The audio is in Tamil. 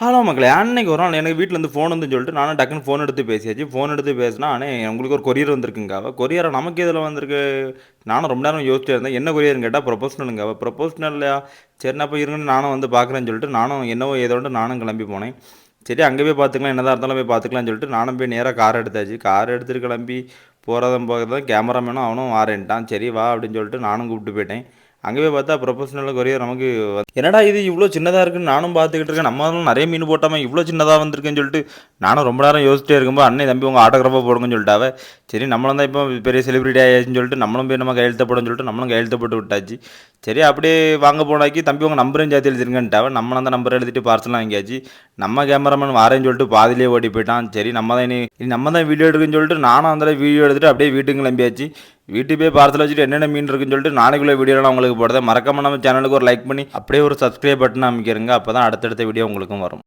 ஹலோ மக்களே அன்னைக்கு ஒரு நாள் எனக்கு வீட்டிலேருந்து ஃபோன் வந்து சொல்லிட்டு நானும் டக்குன்னு ஃபோன் எடுத்து பேசியாச்சு. ஃபோன் எடுத்து பேசினா அண்ணே உங்களுக்கு ஒரு கொரியர் வந்திருக்குங்க அவள் கொரியரை நமக்கு இதில் வந்திருக்கு? நானும் ரொம்ப நேரம் யோசிச்சு இருந்தேன். என்ன கொரியர்னு கேட்டால் ப்ரொபோஷனலுங்க அவள் ப்ரொபோஷனல்லையா சரிண்ணா அப்போ இருங்கன்னு நானும் வந்து பார்க்குறேன்னு சொல்லிட்டு நானும் என்னவோ ஏதோண்டு நானும் கிளம்பி போனேன். சரி அங்கே போய் பார்த்துக்கலாம் என்னதாக இருந்தாலும் போய் பார்த்துக்கலாம்னு சொல்லிட்டு நானும் போய் நேராக கார் எடுத்தாச்சு. கார் எடுத்துகிட்டு கிளம்பி போகிறதும் போகிறதும் கேமராமேனும் அவனும் வாரேன்ட்டான். சரி வா அப்படின்னு சொல்லிட்டு நானும் கூப்பிட்டு போயிட்டேன். அங்கே போய் பார்த்தா ப்ரொஃபஷனல் கொரியர் நமக்கு என்னடா இது இவ்வளோ சின்னதாக இருக்குன்னு நானும் பார்த்துக்கிட்டு இருக்கேன். நம்ம நிறைய மீன் போட்டாமல் இவ்வளோ சின்னதாக வந்திருக்குன்னு சொல்லிட்டு நானும் ரொம்ப நேரம் யோசிச்சிட்டே இருக்கும்போது அண்ணன் தம்பி உங்கள் ஆட்டோகிராஃபாக போடுங்கன்னு சொல்லிட்டாவே. சரி நம்மளும் தான் இப்போ பெரிய செலிபிரிட்டி ஆயாச்சுன்னு சொல்லிட்டு நம்மளும் போய் நம்ம கையெழுத்த போடுன்னு சொல்லிட்டு நம்மளும் கையெழுத்த போட்டு விட்டாச்சு. சரி அப்படியே வாங்க போனாக்கி தம்பி உங்கள் நம்பரையும் சேர்த்து எழுதிருங்கன்ட்டாவே நம்மளும் அந்த நம்பர் எழுதிட்டு பார்சலாம் வாங்கியாச்சு. நம்ம கேமராமேன் வாரேன்னு சொல்லிட்டு பாதியிலே ஓடி போயிட்டான். சரி நம்ம தான் இனி நம்ம தான் வீடியோ எடுக்குன்னு சொல்லிட்டு நானும் அந்த வீடியோ எடுத்துகிட்டு அப்படியே வீட்டுக்கு கிளம்பியாச்சு. வீட்டுப்பே போய் பார்சல் வச்சுட்டு என்னென்ன மீன் இருக்குன்னு சொல்லிட்டு நாளைக்குள்ள வீடியோலாம் உங்களுக்கு போடுறேன். மறக்காம நம்ம சேனலுக்கு ஒரு லைக் பண்ணி அப்படியே ஒரு சப்ஸ்கிரைப் பட்டன் அமைக்கிறங்க. அப்போ தான் அடுத்தடுத்த வீடியோ உங்களுக்கும் வரும்.